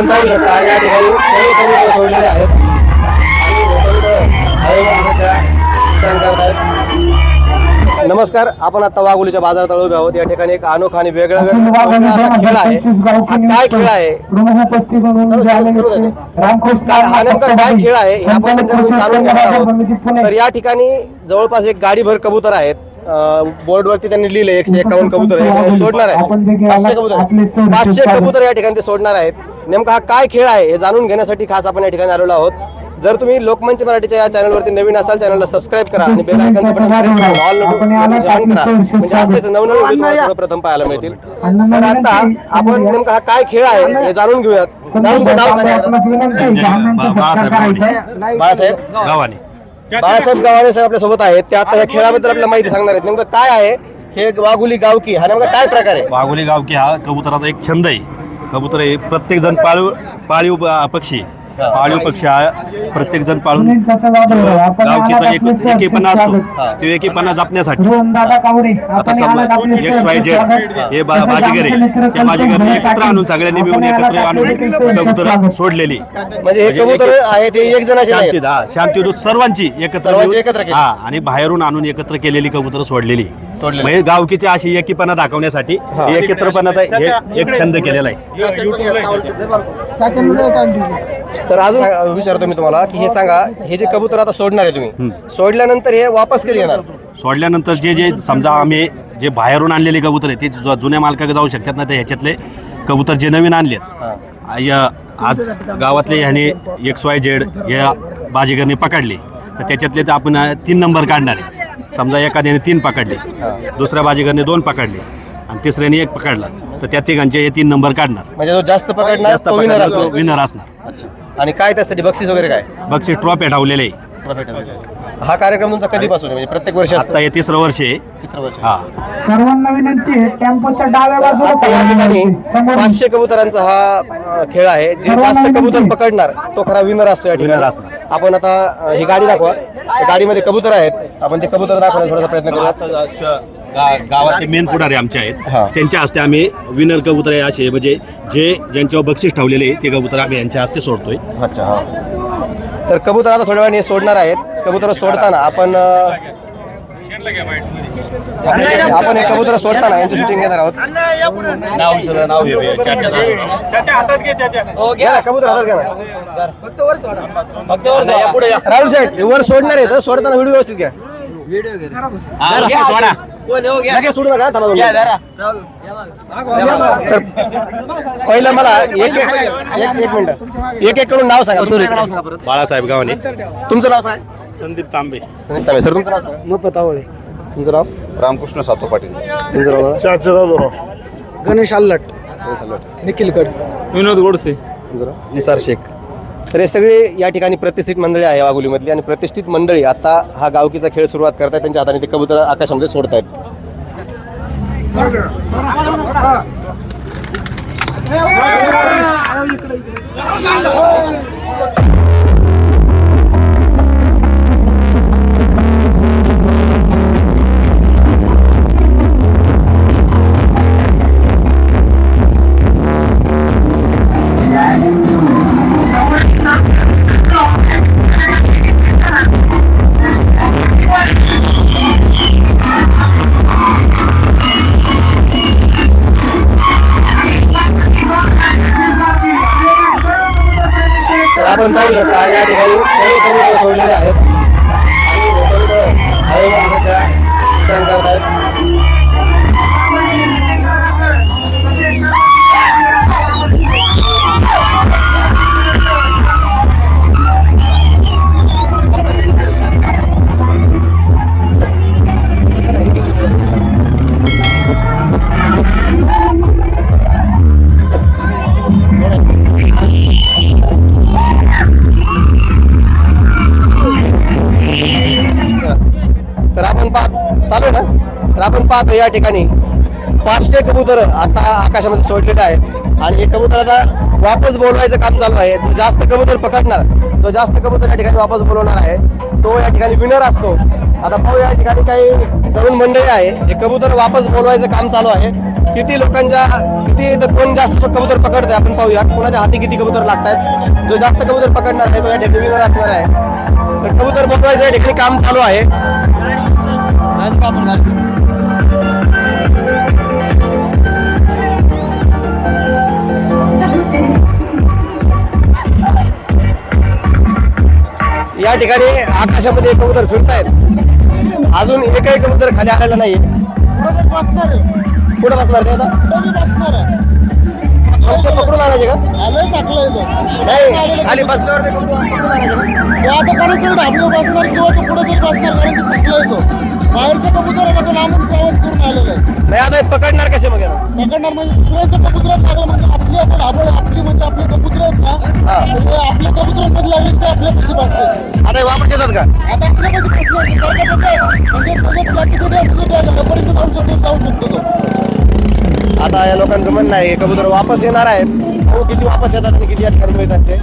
आपण पाहू शकता या ठिकाणी काही कबूतर सोडलेले आहेत. नमस्कार आपण आता वाघोलीच्या बाजारात उभे आहोत या ठिकाणी एक अनोखा आणि वेगळा असा खेळ आहे हा काय खेळ आहे काय हा नेमका काय खेळ आहे हे आपण त्यांच्याकडून जाणून घेणार आहोत तर या ठिकाणी जवळपास एक गाडीभर कबूतर आहेत बोर्डवरती त्यांनी लिहिले एकशे एकावन्न कबूतर. सोडणार आहे पाचशे कबूतर. पाचशे कबूतर या ठिकाणी ते सोडणार आहेत नेमका हा काय खेळ आहे हे जाणून घेण्यासाठी खास आपण या ठिकाणी आलेलो आहोत. जर तुम्ही लोकमंच मराठीच्या या चॅनलवरती नवीन असाल चॅनलला सबस्क्राईब करा आणि बेल आयकॉनचं बटन प्रेस करा. ऑल नोटिफिकेशन करा. म्हणजे असतेच नवनवीन व्हिडिओ सर्वप्रथम पाहायला मिळतील. तर आता आपण नेमका हा काय खेळ आहे हे जाणून घेऊयात. तुमचं नाव सांगा. बाळासाहेब गावाने. बाळासाहेब गव्हाणे साहेब आपल्यासोबत आहेत. ते आता या खेळाबद्दल आपल्याला माहिती सांगणार आहेत. नेमकं काय आहे हे वाघुली गावकी हा नेमका काय प्रकार आहे? वाघोली गाव की हा कबुतराचा एक छंद आहे. कबूतर हे प्रत्येकजण पाळीव पाळीव पक्षी. पाळीव पक्षी हा प्रत्येक जण पाळून गावकीचा एक एकीपणा असतो. तो एकीपणा जपण्यासाठी. आता समजा एक स्वाय जेड हे बा- बाजीगर आहे. त्या बाजीगरने एकत्र आणून सगळ्यांनी मिळून एकत्र आणून कबूतर सोडलेली. म्हणजे हे कबूतर आहे ते एक जणाचे नाही. शांती हा शांतीदूत सर्वांची एकत्र सर्वांची मिळून- एकत्र केली. हा आणि बाहेरून आणून एकत्र केलेली कबूतर सोडलेली. सोडलेली. म्हणजे गावकीची अशी एकीपणा दाखवण्यासाठी एकत्रपणाचा हे एक छंद केलेला आहे. तर अजून विचारतो मी तुम्हाला की हे सांगा हे जे कबूतर आता सोडणार आहे तुम्ही. सोडल्यानंतर हे वापस कधी येणार? सोडल्यानंतर जे जे समजा आम्ही जे बाहेरून आणलेले कबूतर आहे ते जु- जुन्या मालकाकडे जाऊ शकतात ना तर ह्याच्यातले कबूतर जे नवीन आणलेत. हा. या- आज गावातले ह्याने एक्स वाय झेड या बाजीगरने पकडले तर त्याच्यातले तर आपण अ, तीन नंबर काढणार आहे. समजा एखाद्याने तीन पकडले दुसऱ्या बाजीगरने दोन पकडले आणि तिसऱ्याने एक पकडला तर त्या तिघांचे हे तीन नंबर काढणार. म्हणजे जो जास्त पकडणार जास्त तो विनर पकडला तो असतो विनर असणार आणि काय त्यासाठी बक्षीस वगैरे काय? बक्षीस ट्रॉफी ठेवलेले. आहे हा कार्यक्रम तुमचा कधीपासून आहे? म्हणजे प्रत्येक वर्षी असतो? आता हे तिसरं वर्ष आहे. तिसरं वर्ष. हा. सर्वांना विनंती आहे टेम्पोच्या डाव्या बाजूला आता या ठिकाणी समोर पाचशे कबुतरांचा हा अ, खेळ आहे. जे जास्त कबूतर पकडणार तो खरा विनर असतो या Winner ठिकाणी असणार. आपण आता अ, ही गाडी दाखवा. त्या गाडीमध्ये कबूतर आहेत. आपण ते कबूतर दाखवण्याचा थोडासा प्रयत्न करूया. गा- गावातले मेन पुढारी आमचे हा. आहेत त्यांच्या हस्ते आम्ही विनर कबूतर आहे असे म्हणजे जे ज्यांच्यावर बक्षीस ठेवलेले आहे ते कबूतर आम्ही यांच्या हस्ते सोडतोय. अच्छा हा. तर कबूतर आता थोड्या वेळाने सोडणार आहेत. कबूतर सोडताना आपण अ, आपण हे कबूतर सोडताना यांची शूटिंग घेणार आहोत. नाव घ्या. ना, कबूतर हातात घ्या ना. राहुल हे वर सोडणार आहेत हं? सोडताना व्हिडिओ व्यवस्थित घ्या. सोडा. लगेच सोडू नका थांबा दोन मिनिटं. तर पहिलं मला एक एक एक एक मिनिट. एक एक करून नाव सांगा. तुमचं नाव सांगा परत. बाळासाहेब गावाने. तुमचं नाव काय संदीप तांबे. सर तुमचं नाव सांगा. मग आवळे. तुमचं नाव? रामकृष्ण सातो पाटील. तुमचं नाव? दादा? गणेश अल्लट. हे सल्लट. निखिल कड विनोद गोडसे. तुमचं नाव? निसार शेख. तर हे सगळे या ठिकाणी प्रतिष्ठित मंडळी आहे वाघोलीमधली. आणि प्रतिष्ठित मंडळी आता हा गावकीचा खेळ सुरुवात करतायत त्यांच्या हाताने ते कबूतर आकाशामध्ये सोडतायत. आपण पाहू शकता या ठिकाणी काही कबूतर सोडलेले आहेत. आणि कबूतर हवेमध्ये सध्या आपण पाहत. चालू ना? तर आपण पाहतो या ठिकाणी. पाचशे कबूतर आता आकाशामध्ये सोडलेले आहे आणि हे कबूतर आता वापस बोलवायचं काम चालू आहे. जो जास्त कबूतर पकडणार. जो जास्त कबूतर या ठिकाणी वापस बोलवणार आहे. तो या ठिकाणी विनर असतो. आता पाहू या ठिकाणी काही तरुण मंडळी आहे. हे कबूतर वापस बोलवायचं काम चालू आहे. किती लोकांच्या किती कोण जास्त कबूतर पकडतंय आपण पाहूया. कोणाच्या हाती किती कबूतर लागतात जो जास्त कबूतर पकडणार आहे तो या ठिकाणी विनर असणार आहे. तर कबूतर बोलवायचं या ठिकाणी काम चालू आहे. या ठिकाणी आकाशामध्ये कबूतर फिरतायत. अजून एकही कबूतर खाली आलेला नाही कुठं बसणार ते आता ते पकडून आणायचे का? नाही. खाली बसल्यावर ते कबूतर पकडून आणायचे? का? बाहेरचा कबूतर आहे ना तो लांबून प्रवास करून आलेला आहे. नाही आता हे पकडणार कसे मग याला? पकडणार म्हणजे दुसऱ्याचं कबूतर लागलं म्हणजे आपली आता ढाबळ आपली म्हणजे आपले कबूतर आहेत ना हा. म्हणजे आपल्या कबुतरांमध्ये लागले की ते आपल्या पैसे बसतात. आता हे वापस येतात का? आता आपल्या पैसे बसले म्हणजे त्याच्यात कॅटेगरी असली तर लपडीचं जाऊ शकतो जाऊ शकतो तो. आता लोकांचं म्हणणं आहे कबूतर वापस येणार आहेत. हो किती वापस येतात आणि किती या ठिकाणी मिळतात ते.